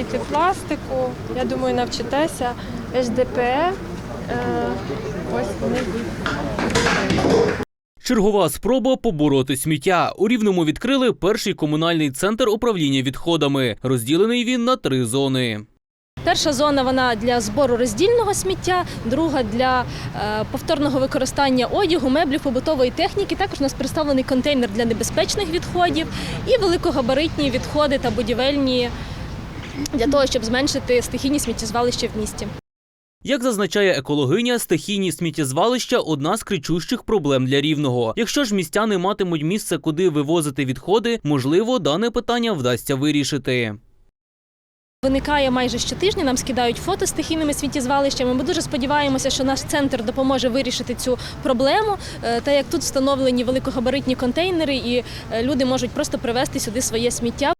і пластику. Я думаю, навчитеся. СДП. Е, ось вони. Чергова спроба побороти сміття. У Рівному відкрили перший комунальний центр управління відходами. Розділений він на три зони. Перша зона вона для збору роздільного сміття, друга для е, повторного використання одягу, меблів, побутової техніки. Також у нас представлений контейнер для небезпечних відходів і великогабаритні відходи та будівельні для того, щоб зменшити стихійні сміттєзвалища в місті. Як зазначає екологиня, стихійні сміттєзвалища одна з кричущих проблем для рівного. Якщо ж містяни матимуть місце, куди вивозити відходи, можливо, дане питання вдасться вирішити. Виникає майже щотижня. Нам скидають фото з стихійними сміттєзвалищами. Ми дуже сподіваємося, що наш центр допоможе вирішити цю проблему. Е, Та як тут встановлені великогабаритні контейнери, і е, люди можуть просто привезти сюди своє сміття.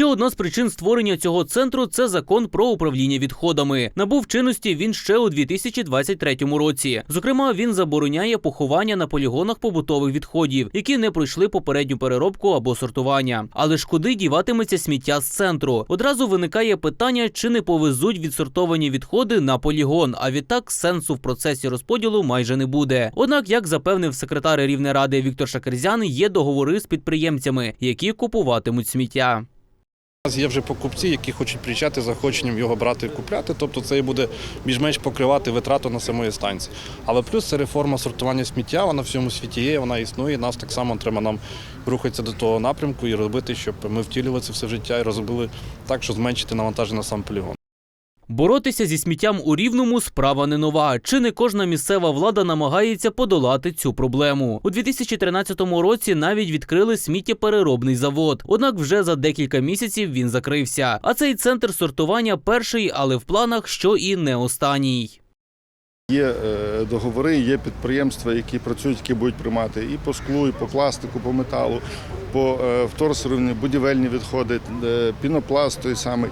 Ще одна з причин створення цього центру це закон про управління відходами. Набув чинності він ще у 2023 році. Зокрема, він забороняє поховання на полігонах побутових відходів, які не пройшли попередню переробку або сортування. Але ж куди діватиметься сміття з центру? Одразу виникає питання, чи не повезуть відсортовані відходи на полігон. А відтак сенсу в процесі розподілу майже не буде. Однак, як запевнив секретар Рівнеради Віктор Шакерзян, є договори з підприємцями, які купуватимуть сміття. У нас є вже покупці, які хочуть приїжджати за хоченням його брати і купляти. Тобто це буде більш-менш покривати витрату на самої станції. Але плюс це реформа сортування сміття, вона в всьому світі є, вона існує. Нас так само треба нам рухатися до того напрямку і робити, щоб ми втілювали це все в життя і розробили так, щоб зменшити навантаження на сам полігон. Боротися зі сміттям у рівному справа не нова. Чи не кожна місцева влада намагається подолати цю проблему? У 2013 році навіть відкрили сміттєпереробний завод. Однак вже за декілька місяців він закрився. А цей центр сортування перший, але в планах, що і не останній. Є е, договори, є підприємства, які працюють, які будуть приймати і по склу, і по пластику, по металу, по е, вторсировні, будівельні відходи, е, пінопласт той самий.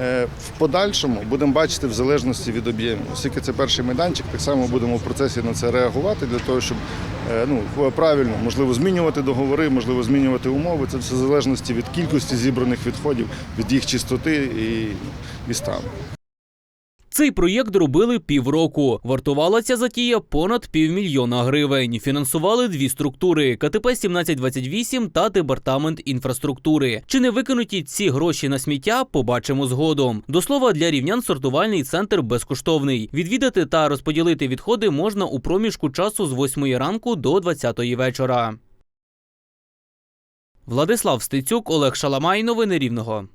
Е, В подальшому будемо бачити в залежності від об'ємів. Оскільки це перший майданчик, так само будемо в процесі на це реагувати для того, щоб ну, правильно, можливо, змінювати договори, можливо, змінювати умови. Це все в залежності від кількості зібраних відходів, від їх чистоти і, і стану. Цей проєкт робили півроку. Вартувала ця затія понад півмільйона гривень. Фінансували дві структури: КТП 1728 та департамент інфраструктури. Чи не викинуті ці гроші на сміття? Побачимо згодом. До слова, для рівнян сортувальний центр безкоштовний. Відвідати та розподілити відходи можна у проміжку часу з 8 ранку до 20 вечора. Владислав Стецюк, Олег Шаламай. Новини Рівного.